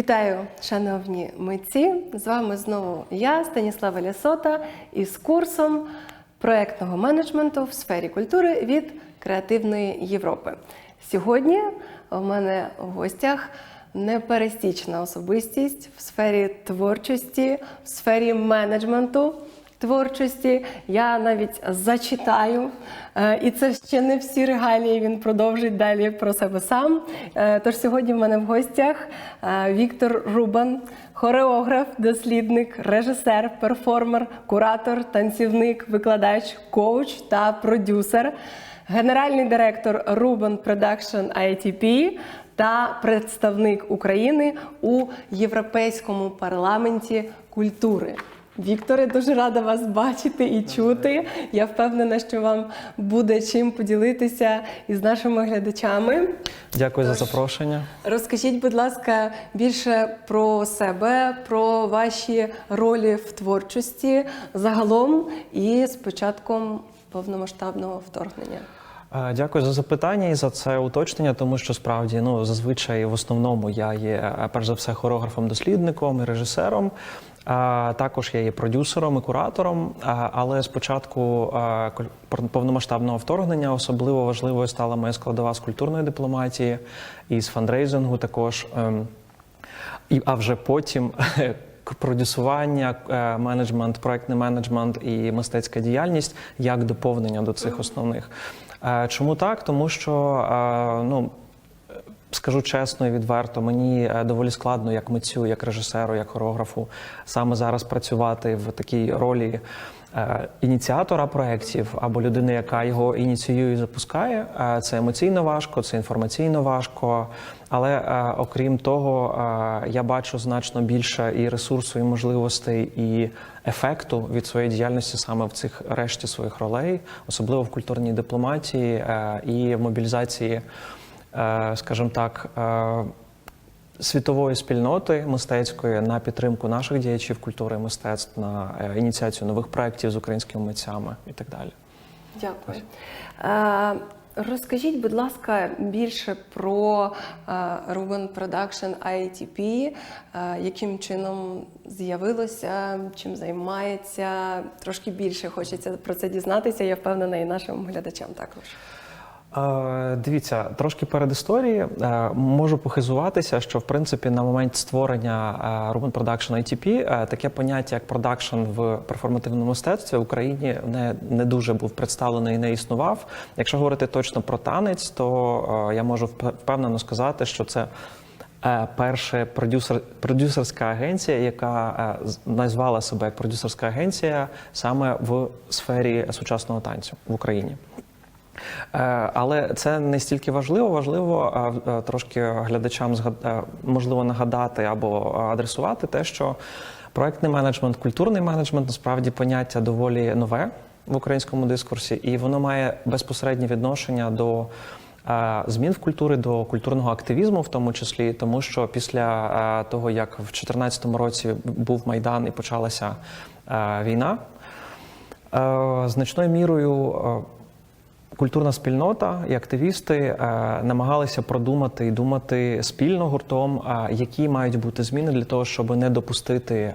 Вітаю, шановні митці! З вами знову я, Станіслава Лясота, із курсом проектного менеджменту в сфері культури від Креативної Європи. Сьогодні у мене в гостях непересічна особистість в сфері творчості, в сфері менеджменту творчості. Я навіть зачитаю, Е, і це ще не всі регалії. Він продовжить далі про себе сам. Е, Тож сьогодні в мене в гостях е, Віктор Рубан, хореограф, дослідник, режисер, перформер, куратор, танцівник, викладач, коуч та продюсер, генеральний директор Ruben Production ITP та представник України у Європейському парламенті культури. Вікторе, дуже рада вас бачити і чути. Я впевнена, що вам буде чим поділитися із нашими глядачами. Дякую за запрошення. Розкажіть, будь ласка, більше про себе, про ваші ролі в творчості загалом і з початком повномасштабного вторгнення. Е, Дякую за запитання і за це уточнення, тому що справді ну зазвичай в основному я є е, перш за все хореографом, дослідником і режисером. Також я є продюсером і куратором. Але з початку повномасштабного вторгнення особливо важливою стала моя складова з культурної дипломатії і з фандрейзингу також. ем, а вже потім продюсування, е, менеджмент, проектний менеджмент і мистецька діяльність як доповнення до цих основних. Е, Чому так? Тому що е, ну. Скажу чесно і відверто, мені е, доволі складно як митцю, як режисеру, як хореографу саме зараз працювати в такій ролі е, ініціатора проєктів або людини, яка його ініціює і запускає. Е, Це емоційно важко, це інформаційно важко. Але окрім того, я бачу значно більше і ресурсу, і можливостей, і ефекту від своєї діяльності саме в цих решті своїх ролей, особливо в культурній дипломатії і в мобілізації скажімо так, е, світової спільноти мистецької на підтримку наших діячів культури і мистецтв, на е, ініціацію нових проєктів з українськими митцями і так далі. Дякую. Е, Розкажіть, будь ласка, більше про е, Ruben Production ITP, е, яким чином з'явилося, чим займається. Трошки більше хочеться про це дізнатися. Я впевнена, і нашим глядачам також. Дивіться, трошки перед історії е, можу похизуватися, що в принципі на момент створення е, Ruben Production ITP е, таке поняття як продакшн в перформативному мистецтві в Україні не, не дуже був представлений і не існував. Якщо говорити точно про танець, то я можу вп- впевнено сказати, що це. Перша продюсер, продюсерська агенція, яка назвала себе як продюсерська агенція саме в сфері сучасного танцю в Україні. Е, Але це не стільки важливо. Важливо е, трошки глядачам е, можливо нагадати або адресувати те, що проектний менеджмент, культурний менеджмент насправді поняття доволі нове в українському дискурсі, і воно має безпосереднє відношення до. Змін в культурі до культурного активізму, в тому числі, тому що після того, як в 2014 році був майдан і почалася війна, значною мірою Культурна спільнота і активісти е, намагалися продумати і думати спільно гуртом, е, які мають бути зміни для того, щоб не допустити е,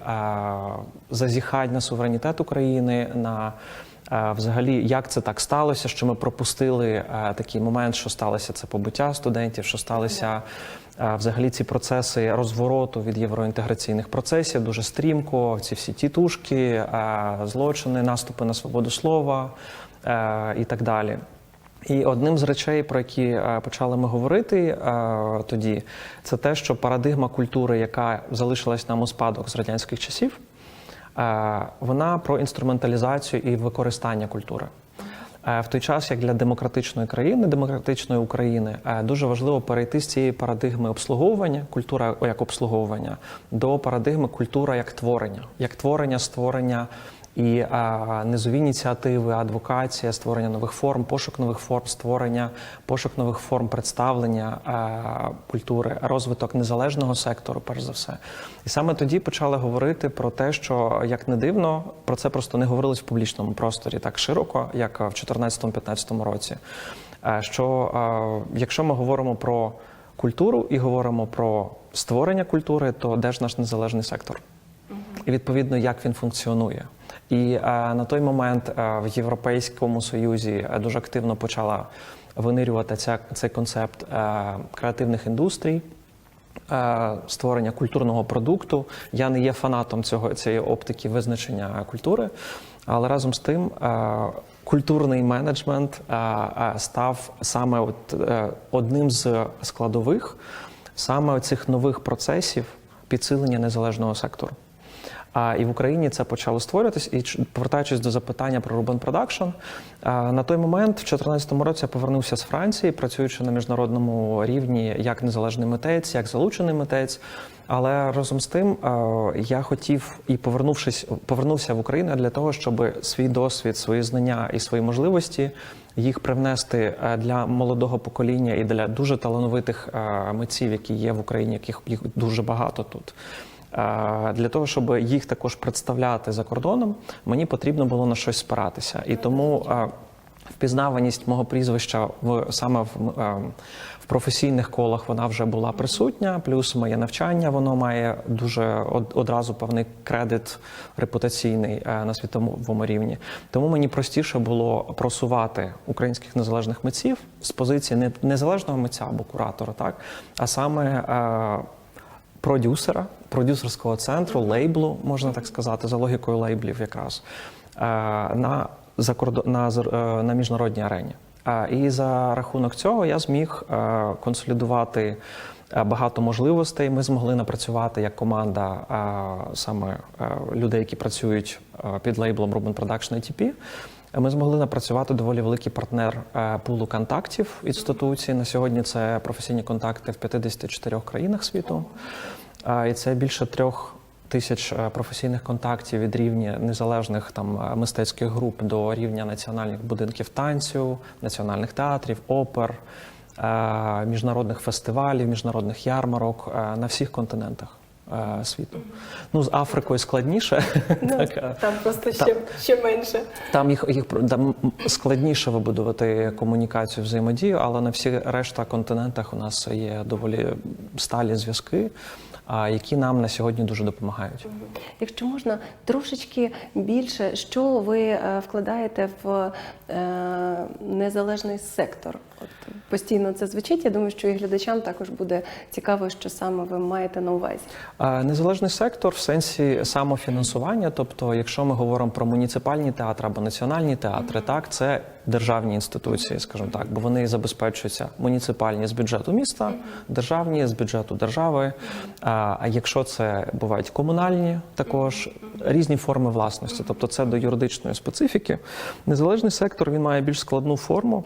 зазіхань на суверенітет України, на взагалі, як це так сталося, що ми пропустили такий момент, що сталося це побуття студентів, що сталося. е, Взагалі ці процеси розвороту від євроінтеграційних процесів дуже стрімко. Ці всі тітушки, злочини, наступи на свободу слова і так далі. І одним з речей, про які е, почали ми говорити е, тоді, це те, що парадигма культури, яка залишилась нам у спадок з радянських часів, е, вона про інструменталізацію і використання культури. В той час, як для демократичної країни, демократичної України, дуже важливо перейти з цієї парадигми обслуговування, культура як обслуговування, до парадигми культура як творення, як творення, створення і а, низові ініціативи, адвокація, створення нових форм, пошук нових форм, створення, пошук нових форм представлення а, культури, розвиток незалежного сектору, перш за все. І саме тоді почали говорити про те, що як не дивно, про це просто не говорилось в публічному просторі так широко, як в 2014-2015 році. Що е, якщо ми говоримо про культуру і говоримо про створення культури, то де ж наш незалежний сектор? І відповідно, як він функціонує. І е, на той момент е, в Європейському Союзі е, дуже активно почала винирювати ця, цей концепт креативних індустрій. Створення культурного продукту. Я не є фанатом цього цієї оптики визначення культури, але разом з тим культурний менеджмент став саме от, одним з складових саме цих нових процесів підсилення незалежного сектору. А і в Україні це почало створюватись. І повертаючись до запитання про Production, а, на той момент, в 2014 році, я повернувся з Франції, працюючи на міжнародному рівні як незалежний митець, як залучений митець. Але разом з тим я хотів і повернувшись, повернувся в Україну для того, щоб свій досвід, свої знання і свої можливості їх привнести для молодого покоління і для дуже талановитих митців, які є в Україні, яких їх дуже багато тут. Е, Для того, щоб їх також представляти за кордоном, мені потрібно було на щось спиратися. І тому е, впізнаваність мого прізвища в саме в, е, в професійних колах вона вже була присутня. Плюс моє навчання воно має дуже одразу певний кредит репутаційний на світовому рівні. Тому мені простіше було просувати українських незалежних митців з позиції не незалежного митця або куратора, так а саме. Продюсера, продюсерського центру, лейблу, можна так сказати, за логікою лейблів, якраз е, на на, е, на міжнародній арені. Е, І за рахунок цього я зміг консолідувати багато можливостей. Ми змогли напрацювати як команда саме людей, які працюють під лейблом Ruben Production ITP. Ми змогли напрацювати доволі великий партнер е, пулу контактів інституції. На сьогодні це професійні контакти в 54 країнах світу. І це більше трьох тисяч е, професійних контактів від рівня незалежних там е, мистецьких груп до рівня національних будинків танцю, національних театрів, опер, міжнародних фестивалів, міжнародних ярмарок на всіх континентах світу. Ну, з Африкою складніше. Ну, Так, е, там просто ще, ще менше. там їх, їх там складніше вибудувати комунікацію, взаємодію, але на всіх решта континентах у нас є доволі сталі зв'язки, а, які нам на сьогодні дуже допомагають. Якщо можна трошечки більше, що ви е, вкладаєте в е, незалежний сектор? От постійно це звучить. Я думаю, що і глядачам також буде цікаво, що саме ви маєте на увазі. Незалежний сектор в сенсі самофінансування, тобто, якщо ми говоримо про муніципальні театри або національні театри, так це державні інституції, скажімо так, бо вони забезпечуються муніципальні з бюджету міста, державні з бюджету держави. А а якщо це бувають комунальні, також різні форми власності, тобто це до юридичної специфіки. Незалежний сектор він має більш складну форму.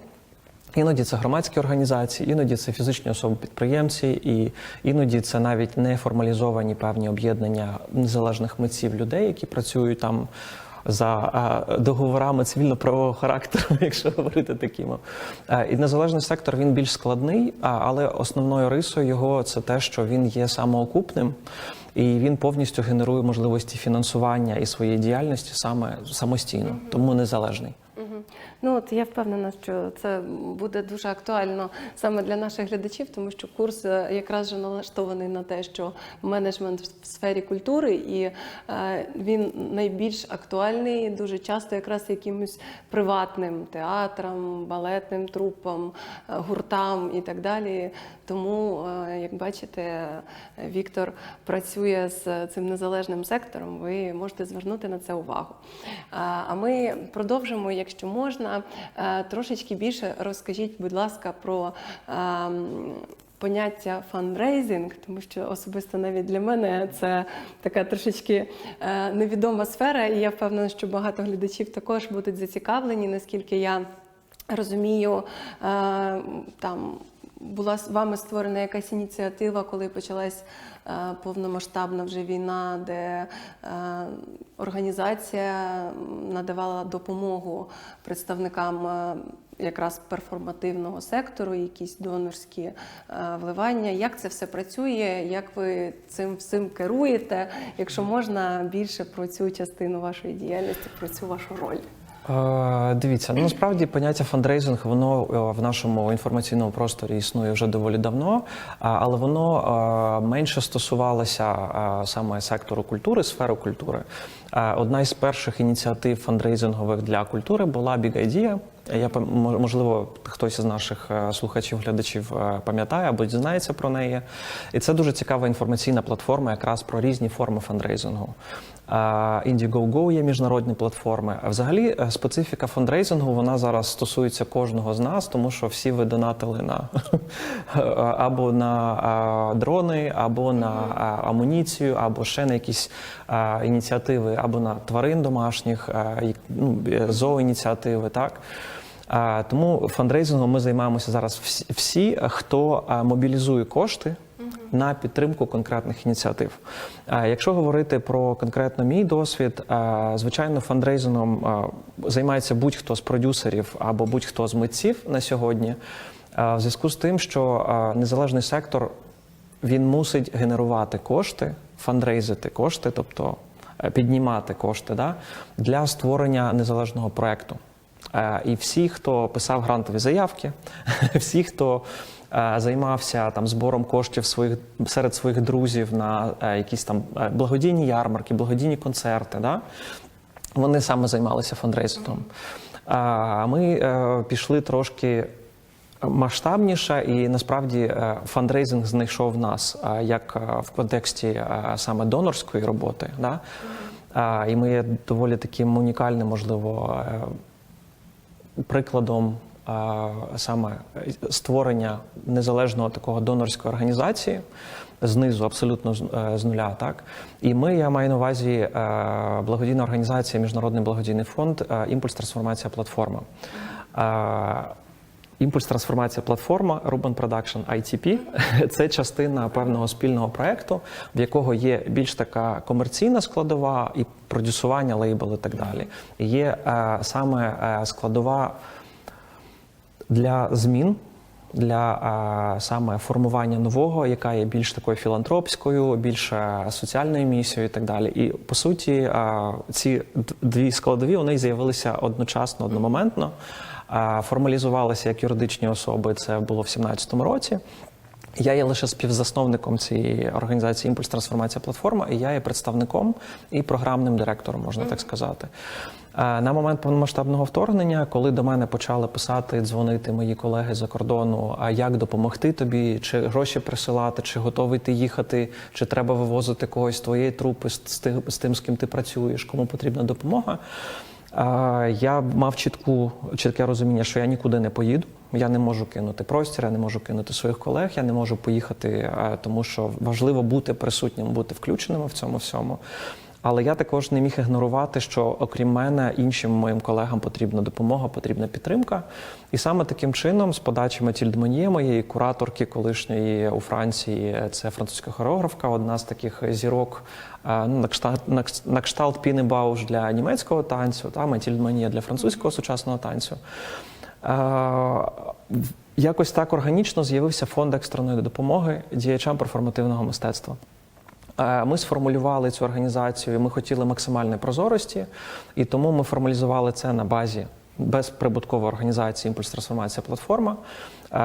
Іноді це громадські організації, іноді це фізичні особи-підприємці, і іноді це навіть не формалізовані певні об'єднання незалежних митців людей, які працюють там за е, договорами цивільно-правового характеру, якщо говорити такими. Е, І незалежний сектор він більш складний, але основною рисою його це те, що він є самоокупним. І він повністю генерує можливості фінансування і своєї діяльності саме самостійно, тому незалежний. Мгм. Ну от я впевнена, що це буде дуже актуально саме для наших глядачів, тому що курс е, якраз же налаштований на те, що менеджмент в сфері культури, і е, він найбільш актуальний дуже часто якраз якимось приватним театрам, балетним трупам, е, гуртам і так далі. Тому, е, як бачите, Віктор працює з цим незалежним сектором. Ви можете звернути на це увагу. А а ми продовжимо, якщо можна, Е, трошечки більше розкажіть, будь ласка, про. ем, Поняття фандрейзинг, тому що особисто навіть для мене це така трошечки е, невідома сфера, і я впевнена, що багато глядачів також будуть зацікавлені, наскільки я розумію, е, там була з вами створена якась ініціатива, коли почалась е, повномасштабна вже війна, де е, організація надавала допомогу представникам. е, Якраз перформативного сектору, якісь донорські вливання. Як це все працює? Як ви цим всім керуєте? Якщо можна більше про цю частину вашої діяльності, про цю вашу роль? Е, Дивіться, ну насправді поняття фандрейзинг воно е, в нашому інформаційному просторі існує вже доволі давно, але воно е, менше стосувалося е, саме сектору культури, сфери культури. Е, Одна із перших ініціатив фандрейзингових для культури була Big Idea. Я можливо, хтось із наших е, слухачів, глядачів е, пам'ятає або дізнається про неї. І це дуже цікава інформаційна платформа, якраз про різні форми фандрейзингу. Indiegogo є міжнародні платформи. А взагалі е, специфіка фандрейзингу вона зараз стосується кожного з нас, тому що всі ви донатили на або на дрони, або на амуніцію, або ще на якісь ініціативи, або на тварин домашніх, ну, зооініціативи, так. Тому фандрейзингом ми займаємося зараз всі хто мобілізує кошти на підтримку конкретних ініціатив. Якщо говорити про конкретно мій досвід, звичайно, фандрейзингом займається будь-хто з продюсерів або будь-хто з митців на сьогодні. В зв'язку з тим, що незалежний сектор він мусить генерувати кошти, фандрейзити кошти, тобто е, піднімати кошти да, для створення незалежного проекту. Е, І всі, хто писав грантові заявки, всі, хто займався там збором коштів своїх серед своїх друзів на е, якісь там е, благодійні ярмарки, благодійні концерти, да, вони саме займалися фандрейзингом. А ми е, пішли трошки масштабніше, і насправді е, фандрейзинг знайшов нас е, як е, в контексті е, саме донорської роботи. Да? І ми є доволі таким унікальним, можливо, е, прикладом саме створення незалежного такого донорської організації знизу, абсолютно з, е, нуля. Так і ми, я маю на увазі е, благодійна організація, міжнародний благодійний фонд е, Імпульс трансформація платформа. Е, Імпульс трансформація платформа Ruben Production ITP – це частина певного спільного проекту, в якого є більш така комерційна складова і продюсування лейбл і так далі. Є е, саме е, складова для змін. Для а, саме формування нового, яка є більш такою філантропською, більш е, соціальною місією і так далі. І по суті, а, ці дві складові вони з'явилися одночасно, одномоментно, а, формалізувалися як юридичні особи. Це було в 2017 році. Я є лише співзасновником цієї організації Імпульс Трансформація Платформа, і я є представником і програмним директором, можна так сказати. Е, На момент повномасштабного вторгнення, коли до мене почали писати, дзвонити мої колеги за кордону, а як допомогти тобі, чи гроші присилати, чи готовий ти їхати, чи треба вивозити когось з твоєї трупи, з, тим, з ким ти працюєш, кому потрібна допомога. Е, Я мав чітку, чітке розуміння, що я нікуди не поїду. Я не можу кинути простір, я не можу кинути своїх колег, я не можу поїхати, е, тому що важливо бути присутнім, бути включеним в цьому всьому. Але я також не міг ігнорувати, що окрім мене, іншим моїм колегам потрібна допомога, потрібна підтримка. І саме таким чином, з подачі Матільд моєї кураторки колишньої у Франції, це французька хореографка, одна з таких зірок е, ну, на кшталт, Піни Бауш для німецького танцю, та Матільд для французького сучасного танцю. Якось так органічно з'явився фонд екстреної допомоги діячам перформативного мистецтва. Ми сформулювали цю організацію. Ми хотіли максимальної прозорості, і тому ми формалізували це на базі безприбуткової організації Імпульс Трансформація Платформа. Е,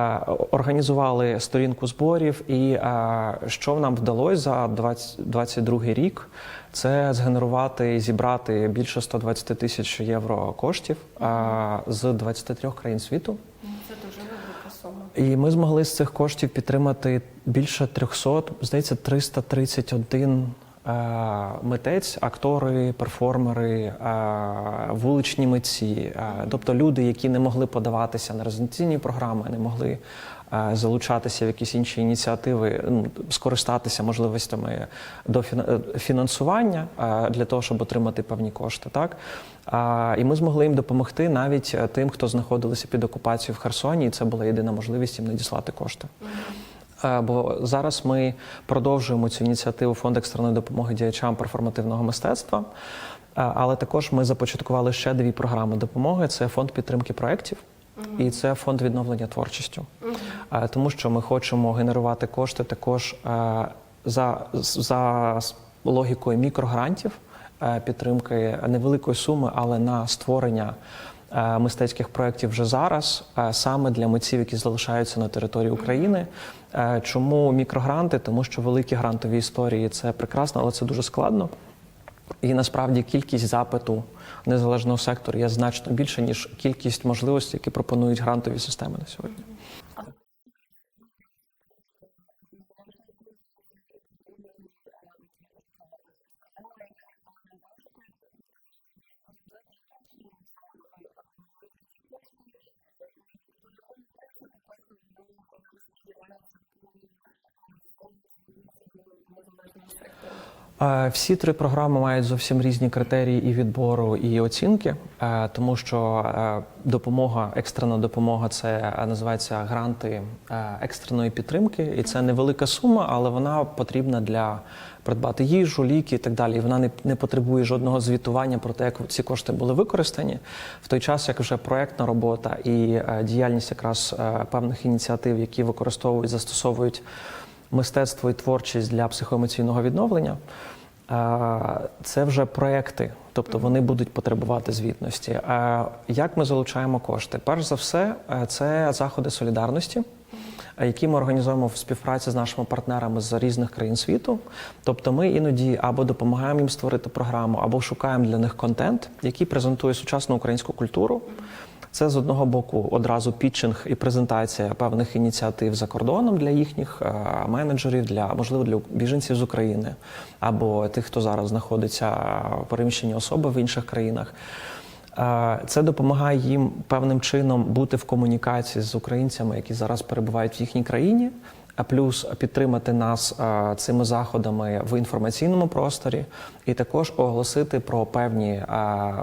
Організували сторінку зборів, і е, що нам вдалося за 2022 рік, це згенерувати і зібрати більше 120 тисяч євро коштів е, з 23 країн світу. Це дуже велика сума. І ми змогли з цих коштів підтримати більше 300, здається, 331 е, митець, актори, перформери, е, вуличні митці, е, тобто люди, які не могли подаватися на резиденційні програми, не могли е, залучатися в якісь інші ініціативи, ну, скористатися можливостями до фіна- е, фінансування е, для того, щоб отримати певні кошти. Так? І ми змогли їм допомогти навіть е, тим, хто знаходилися під окупацією в Херсоні, і це була єдина можливість їм надіслати кошти. Е, Бо зараз ми продовжуємо цю ініціативу фонд екстреної допомоги діячам перформативного мистецтва. Е, Але також ми започаткували ще дві програми допомоги: це фонд підтримки проєктів і це фонд відновлення творчістю. Е, Тому що ми хочемо генерувати кошти також за, за логікою мікрогрантів. підтримки невеликої суми, але на створення мистецьких проєктів вже зараз, е, саме для митців, які залишаються на території України. Е, Чому мікрогранти? Тому що великі грантові історії це прекрасно, але це дуже складно. І насправді кількість запиту незалежного сектору є значно більше, ніж кількість можливостей, які пропонують грантові системи на сьогодні. Всі три програми мають зовсім різні критерії і відбору, і оцінки, е, тому що е, допомога, екстрена допомога це е, називається гранти екстреної підтримки, і це невелика сума, але вона потрібна для придбати їжу, ліки і так далі. І вона не, не потребує жодного звітування про те, як ці кошти були використані. В той час, як вже проектна робота і діяльність якраз певних ініціатив, які використовують, застосовують мистецтво і творчість для психоемоційного відновлення. Це вже проекти, тобто вони будуть потребувати звітності. Е, Як ми залучаємо кошти? Перш за все, е, це заходи солідарності, е, які ми організуємо в співпраці з нашими партнерами з різних країн світу. Тобто, ми іноді або допомагаємо їм створити програму, або шукаємо для них контент, який презентує сучасну українську культуру. Це з одного боку одразу пітчинг і презентація певних ініціатив за кордоном для їхніх е, менеджерів, для можливо для біженців з України або тих, хто зараз знаходиться е, переміщені особи в інших країнах. Е, Це допомагає їм певним чином бути в комунікації з українцями, які зараз перебувають в їхній країні. А плюс підтримати нас е, цими заходами в інформаційному просторі, і також оголосити про певні е,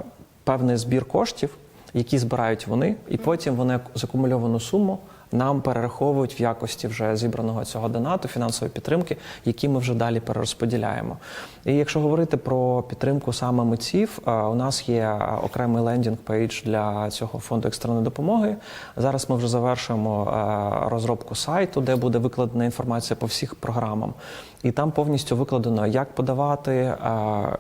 певний збір коштів, які збирають вони, і потім вони закумульовану суму нам перераховують в якості вже зібраного цього донату, фінансової підтримки, які ми вже далі перерозподіляємо. І якщо говорити про підтримку саме митців, е, у нас є е, окремий лендінг-пейдж для цього фонду екстреної допомоги. Зараз ми вже завершуємо е, розробку сайту, де буде викладена інформація по всіх програмам. І там повністю викладено, як подавати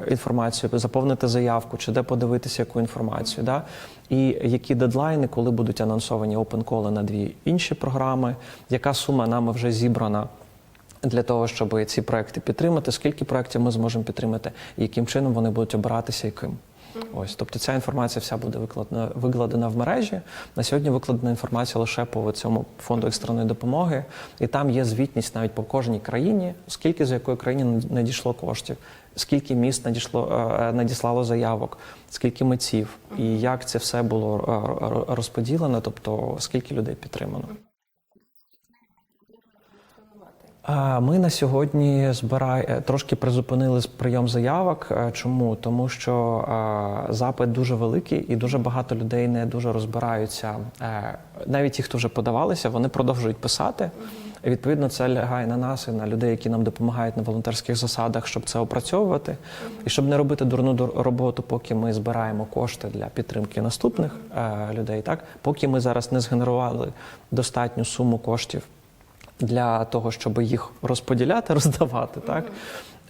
інформацію, заповнити заявку, чи де подивитися яку інформацію, да? І які дедлайни, коли будуть анонсовані опенколи на дві інші програми, яка сума нами вже зібрана. Для того щоб ці проекти підтримати, скільки проєктів ми зможемо підтримати, і яким чином вони будуть обиратися, яким. Ось, тобто ця інформація вся буде викладена, викладена в мережі. На сьогодні викладена інформація лише по цьому фонду екстреної допомоги, і там є звітність навіть по кожній країні, скільки з якої країни надійшло коштів, скільки міст надійшло е, надіслало заявок, скільки митців, і як це все було е, розподілено, тобто скільки людей підтримано. Ми на сьогодні збирай... е, трошки призупинили прийом заявок. Е, Чому? Тому що е, запит дуже великий і дуже багато людей не дуже розбираються. Е, Навіть ті, хто вже подавалися, вони продовжують писати. І, Відповідно, це лягає на нас і на людей, які нам допомагають на волонтерських засадах, щоб це опрацьовувати, і щоб не робити дурну роботу, поки ми збираємо кошти для підтримки наступних людей. Так, поки ми зараз не згенерували достатню суму коштів для того, щоб їх розподіляти, роздавати. Так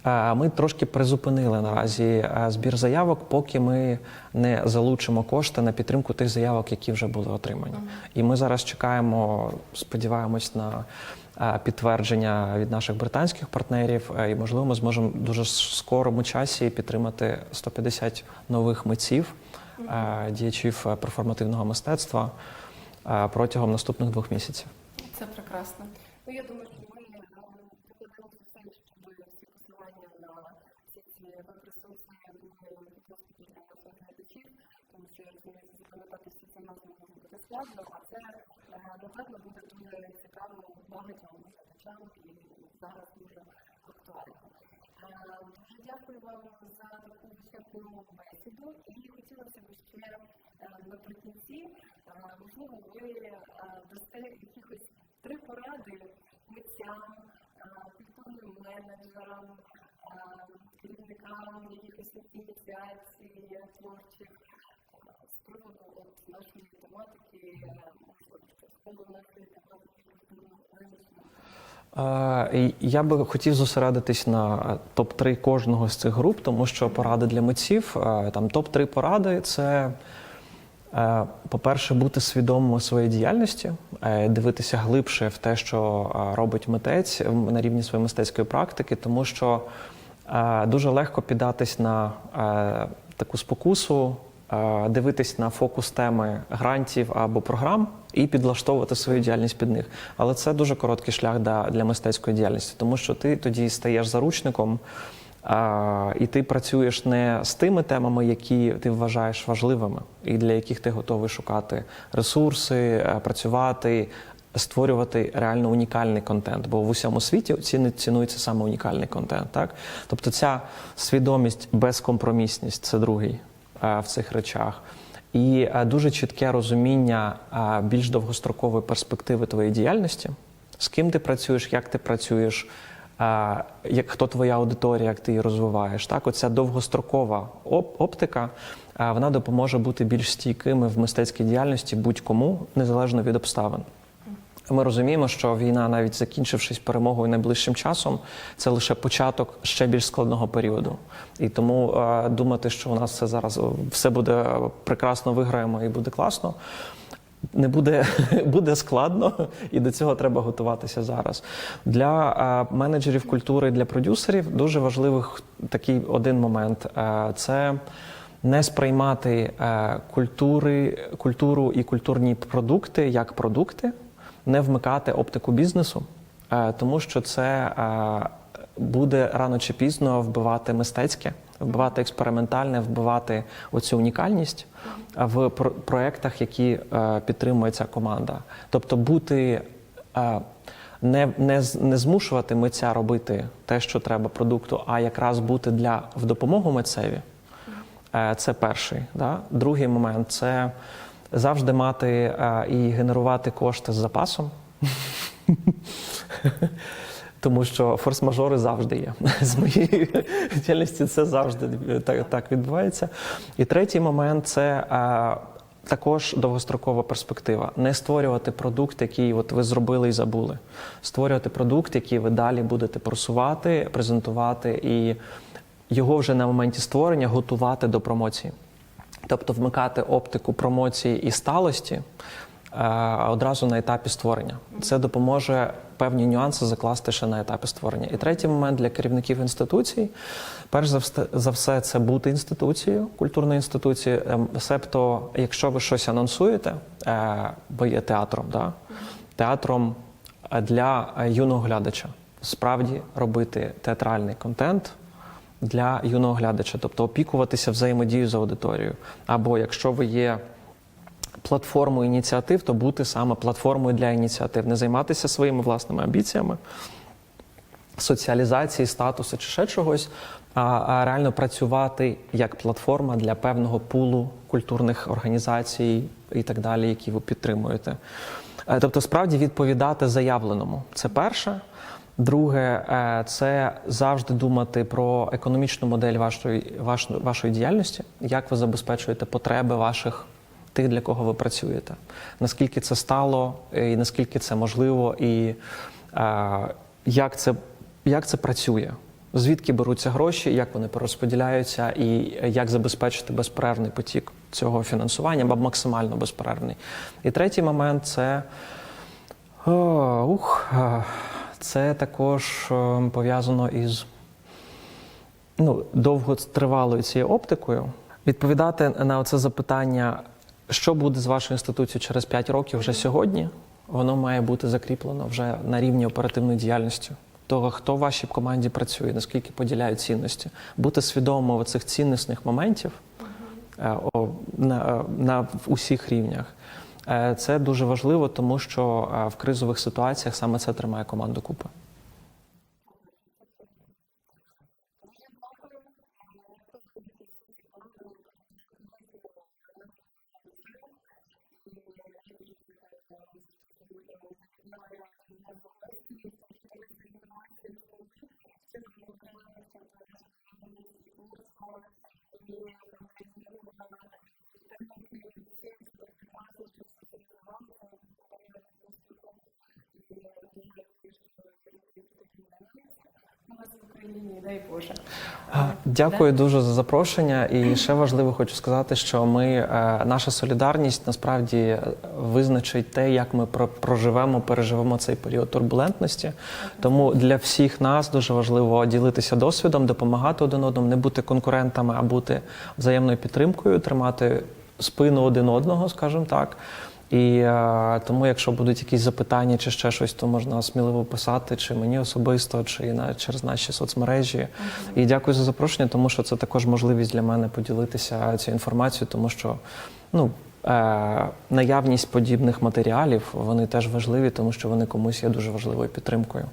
Е, ми трошки призупинили наразі е, збір заявок, поки ми не залучимо кошти на підтримку тих заявок, які вже були отримані. І ми зараз чекаємо, сподіваємось на. е, Підтвердження від наших британських партнерів, і можливо, ми зможемо дуже скорому часі підтримати 150 нових митців, діячів перформативного мистецтва протягом наступних двох місяців. Це прекрасно. Ну, я думаю, що ми е, покладемо зусиль, щоб всі посилання на всі ці веб-ресурси були просто підтримати глядачів, тому що я розумію, що запам'ятати всі ці назви може бути складно, а це, е, напевно, буде дуже цікаво багатьом глядачам і зараз дуже актуально. Е, Дуже дякую вам за таку вичерпну бесіду і хотілося б ще е, наприкінці, е, можливо, ви е, дасте поради е, культурним менеджерам, керівникам якихось ініціацій творчих. З приводу от нашої тематики, е, можливо, нашої Я би хотів зосередитись на топ-3 кожного з цих груп, тому що поради для митців, там топ-3 поради це, по-перше, бути свідомим своєї діяльності, е, дивитися глибше в те, що е, робить митець на рівні своєї мистецької практики, тому що е, дуже легко піддатись на е, таку спокусу, е, дивитись на фокус теми грантів або програм і підлаштовувати свою діяльність під них. Але це дуже короткий шлях для мистецької діяльності, тому що ти тоді стаєш заручником. І ти працюєш не з тими темами, які ти вважаєш важливими, і для яких ти готовий шукати ресурси, е, працювати, створювати реально унікальний контент. Бо в усьому світі цінується саме унікальний контент. Так? Тобто ця свідомість, безкомпромісність це другий е, в цих речах. І е, дуже чітке розуміння більш довгострокової перспективи твоєї діяльності, з ким ти працюєш, як ти працюєш, як хто твоя аудиторія, як ти її розвиваєш. Так, оця довгострокова оптика вона допоможе бути більш стійкими в мистецькій діяльності будь-кому, незалежно від обставин. Ми розуміємо, що війна, навіть закінчившись перемогою найближчим часом, це лише початок ще більш складного періоду. І тому думати, що у нас все зараз все буде прекрасно, виграємо і буде класно. Не буде, буде складно, і до цього треба готуватися зараз. Для е, менеджерів культури, для продюсерів дуже важливий такий один момент Е, це не сприймати е, культури, культуру і культурні продукти як продукти, не вмикати оптику бізнесу, тому що це буде рано чи пізно вбивати мистецьке, вбивати експериментальне, вбивати оцю унікальність в пр- проектах, які е, підтримує ця команда. Тобто бути. е, не, не, не змушувати митця робити те, що треба продукту, а якраз бути для в допомогу митцеві. Е, Це перший. Да? Другий момент це завжди мати і генерувати кошти з запасом. Тому що форс-мажори завжди є. З моєї діяльності це завжди так, так відбувається. І третій момент це е, також довгострокова перспектива. Не створювати продукт, який от ви зробили і забули. Створювати продукт, який ви далі будете просувати, презентувати, і його вже на моменті створення готувати до промоції. Тобто вмикати оптику промоції і сталості е, одразу на етапі створення. Це допоможе певні нюанси закласти ще на етапі створення. І третій момент для керівників інституцій. Перш за все, це бути інституцією, культурною інституцією. Ем, Себто, якщо ви щось анонсуєте, е, бо є театром, да? театром е, для е, юного глядача. Справді робити театральний контент для юного глядача, тобто опікуватися взаємодією з аудиторією. Або якщо ви є платформою ініціатив, то бути саме платформою для ініціатив, не займатися своїми власними амбіціями, соціалізації, статусу чи ще чогось, а, а реально працювати як платформа для певного пулу культурних організацій і так далі, які ви підтримуєте. Е, Тобто, справді відповідати заявленому. Це перше. Друге, е, це завжди думати про економічну модель вашої, вашої, вашої діяльності, як ви забезпечуєте потреби ваших тих, для кого ви працюєте. Наскільки це стало, і наскільки це можливо, і е, як це, як це працює. Звідки беруться гроші, як вони перерозподіляються, і як забезпечити безперервний потік цього фінансування або максимально безперервний. І третій момент це о, ух, е, це також е, пов'язано із ну, довготривалою цією оптикою. Відповідати на це запитання, що буде з вашою інституцією через 5 років вже сьогодні, воно має бути закріплено вже на рівні оперативної діяльності. Того, хто в вашій команді працює, наскільки поділяють цінності, бути свідомим цих цінностних моментів е, на, е, на усіх рівнях. Е, Це дуже важливо, тому що в кризових ситуаціях саме це тримає команду купи. Україні, дай Боже. Дякую дуже за запрошення. І ще важливо хочу сказати, що ми е, наша солідарність насправді визначить те, як ми проживемо, переживемо цей період турбулентності. Тому для всіх нас дуже важливо ділитися досвідом, допомагати один одному, не бути конкурентами, а бути взаємною підтримкою, тримати спину один одного, скажімо так. І е, тому, якщо будуть якісь запитання чи ще щось, то можна сміливо писати, чи мені особисто, чи на через наші соцмережі. І дякую за запрошення, тому що це також можливість для мене поділитися цією інформацією, тому що ну. Е, наявність подібних матеріалів вони теж важливі, тому що вони комусь є дуже важливою підтримкою.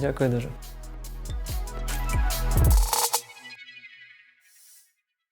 Дякую дуже.